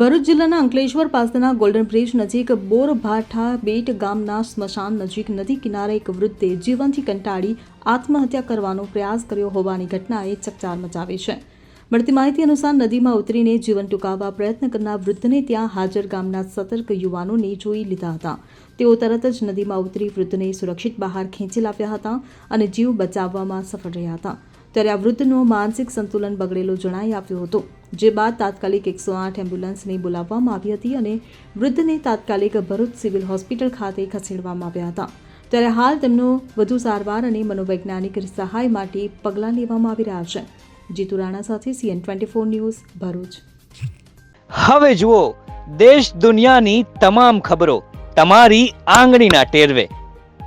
ભરૂચ જિલ્લાના અંકલેશ્વર પાસેના golden bridge નજીક બોરભાઠા બેટ ગામના સ્મશાન નજીક નદી કિનારે એક વૃદ્ધે જીવનથી કંટાળી આત્મહત્યા કરવાનો પ્રયાસ કર્યો હોવાની ઘટનાએ ચકચાર મચાવી છે. મળતી માહિતી અનુસાર નદીમાં ઉતરીને જીવન ટૂંકાવવા પ્રયત્ન કરનાર વૃદ્ધને ત્યાં હાજર ગામના સતર્ક યુવાનોને જોઈ લીધા હતા. તેઓ તરત જ નદીમાં ઉતરી વૃદ્ધને સુરક્ષિત બહાર ખેંચી લાવ્યા હતા અને જીવ બચાવવામાં સફળ રહ્યા હતા. ત્યારે આ વૃદ્ધનું માનસિક સંતુલન બગડેલું જણાઈ આવ્યું હતું, જે બાદ તાત્કાલિક એકસો આઠ એમ્બ્યુલન્સને બોલાવવામાં આવી હતી અને વૃદ્ધને તાત્કાલિક ભરૂચ સિવિલ હોસ્પિટલ ખાતે ખસેડવામાં આવ્યા હતા. ત્યારે હાલ તેમનો વધુ સારવાર અને મનોવૈજ્ઞાનિક સહાય માટે પગલાં લેવામાં આવી રહ્યા છે. જીતુ રાણા સાથે CN twenty four news, Bharuch. હવે જુઓ, દેશ દુનિયાની તમામ ખબરો, તમારી આંગળીના ટેરવે.